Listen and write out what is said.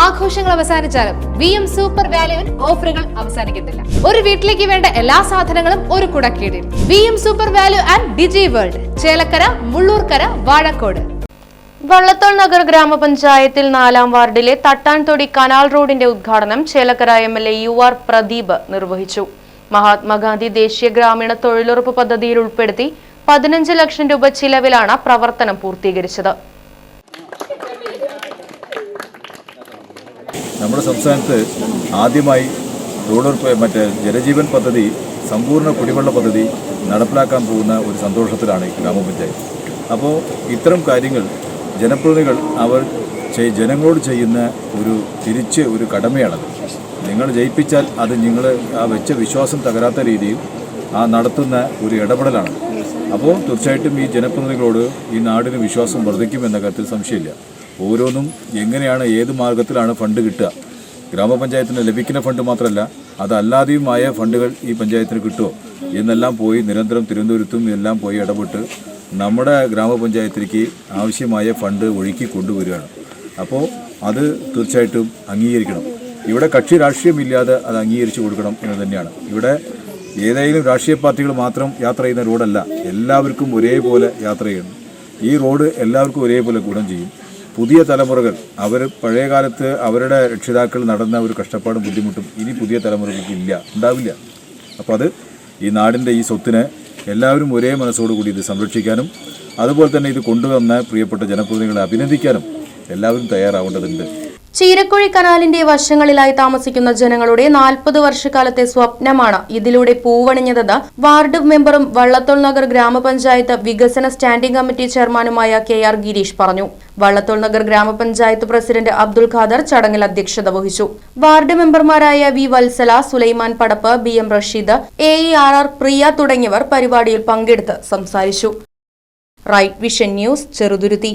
ആഘോഷങ്ങൾ അവസാനിച്ചാലും V M super വാല്യുവിൽ ഓഫറുകൾ അവസാനിക്കുന്നില്ല. ഒരു വീട്ടിലേക്ക് വേണ്ട എല്ലാ സാധനങ്ങളും ഒരു കുടക്കീടിൽ. V M super value and Digi World Chelakkara Mullurkara Vazhakode. Vallathol Nagar ഗ്രാമപഞ്ചായത്തിൽ നാലാം വാർഡിലെ തട്ടാൻതൊടി കനാൽ റോഡിന്റെ ഉദ്ഘാടനം Chelakkara M L A U R Pradeep നിർവഹിച്ചു. മഹാത്മാഗാന്ധി ദേശീയ ഗ്രാമീണ തൊഴിലുറപ്പ് പദ്ധതിയിൽ ഉൾപ്പെടുത്തി പതിനഞ്ച് ലക്ഷം രൂപ ചിലവിലാണ് പ്രവർത്തനം പൂർത്തീകരിച്ചത്. നമ്മുടെ സംസ്ഥാനത്ത് ആദ്യമായി തൊഴിലുറപ്പ് മറ്റേ ജലജീവൻ പദ്ധതി സമ്പൂർണ കുടിവെള്ള പദ്ധതി നടപ്പിലാക്കാൻ പോകുന്ന ഒരു സന്തോഷത്തിലാണ് ഗ്രാമപഞ്ചായത്ത്. അപ്പോൾ ഇത്തരം കാര്യങ്ങൾ ജനപ്രതിനിധികൾ അവർ ജനങ്ങളോട് ചെയ്യുന്ന ഒരു തിരിച്ച് ഒരു കടമയാണത്. നിങ്ങൾ ജയിപ്പിച്ചാൽ അത് നിങ്ങൾ ആ വെച്ച വിശ്വാസം തകരാത്ത രീതിയിൽ ആ നടത്തുന്ന ഒരു ഇടപെടലാണ്. അപ്പോൾ തീർച്ചയായിട്ടും ഈ ജനപ്രതിനിധികളോട് ഈ നാടിന് വിശ്വാസം വർദ്ധിക്കുമെന്ന കാര്യത്തിൽ സംശയമില്ല. ഓരോന്നും എങ്ങനെയാണ് ഏത് മാർഗത്തിലാണ് ഫണ്ട് കിട്ടുക? ഗ്രാമപഞ്ചായത്തിന് ലഭിക്കുന്ന ഫണ്ട് മാത്രമല്ല അതല്ലാതെയുമായ ഫണ്ടുകൾ ഈ പഞ്ചായത്തിന് കിട്ടുമോ? എന്നെല്ലാം പോയി നിരന്തരം തിരുവനന്തപുരത്തും എല്ലാം പോയി ഇടപെട്ട് നമ്മുടെ ഗ്രാമപഞ്ചായത്തിലേക്ക് ആവശ്യമായ ഫണ്ട് ഒഴുക്കി കൊണ്ടുവരികയാണ്. അപ്പോൾ അത് തീർച്ചയായിട്ടും അംഗീകരിക്കണം. ഇവിടെ കക്ഷി രാഷ്ട്രീയമില്ലാതെ അത് അംഗീകരിച്ചു കൊടുക്കണം എന്ന് തന്നെയാണ്. ഇവിടെ ഏതെങ്കിലും രാഷ്ട്രീയ പാർട്ടികൾ മാത്രം യാത്ര ചെയ്യുന്ന റോഡല്ല. എല്ലാവർക്കും ഒരേപോലെ യാത്ര ചെയ്യണം. ഈ റോഡ് എല്ലാവർക്കും ഒരേപോലെ ഗുണം ചെയ്യും. പുതിയ തലമുറകൾ അവർ പഴയ കാലത്ത് അവരുടെ രക്ഷിതാക്കൾ നടന്ന ഒരു കഷ്ടപ്പാടും ബുദ്ധിമുട്ടും ഇനി പുതിയ തലമുറകൾക്ക് ഇല്ല ഉണ്ടാവില്ല. അപ്പോൾ അത് ഈ നാടിന്റെ ഈ സ്വത്തിനെ എല്ലാവരും ഒരേ മനസ്സോടുകൂടി ഇത് സംരക്ഷിക്കാനും അതുപോലെ തന്നെ ഇത് കൊണ്ടുവന്ന പ്രിയപ്പെട്ട ജനപ്രതിനിധികളെ അഭിനന്ദിക്കാനും എല്ലാവരും തയ്യാറാവേണ്ടതുണ്ട്. ചീരക്കുഴി കനാലിന്റെ വശങ്ങളിലായി താമസിക്കുന്ന ജനങ്ങളുടെ നാൽപ്പത് വർഷക്കാലത്തെ സ്വപ്നമാണ് ഇതിലൂടെ പൂവണിഞ്ഞതെന്ന് വാർഡ് മെമ്പറും വള്ളത്തോൾ നഗർ ഗ്രാമപഞ്ചായത്ത് വികസന സ്റ്റാൻഡിംഗ് കമ്മിറ്റി ചെയർമാനുമായ കെ ആർ ഗിരീഷ് പറഞ്ഞു. വള്ളത്തോൾ നഗർ ഗ്രാമപഞ്ചായത്ത് പ്രസിഡന്റ് അബ്ദുൾ ഖാദർ ചടങ്ങിൽ അധ്യക്ഷത വഹിച്ചു. വാർഡ് മെമ്പർമാരായ V Vatsala Sulaiman Padappu B M Rasheed A E R R Priya തുടങ്ങിയവർ പരിപാടിയിൽ പങ്കെടുത്ത് സംസാരിച്ചു. Right vision news Cheruthuruthy.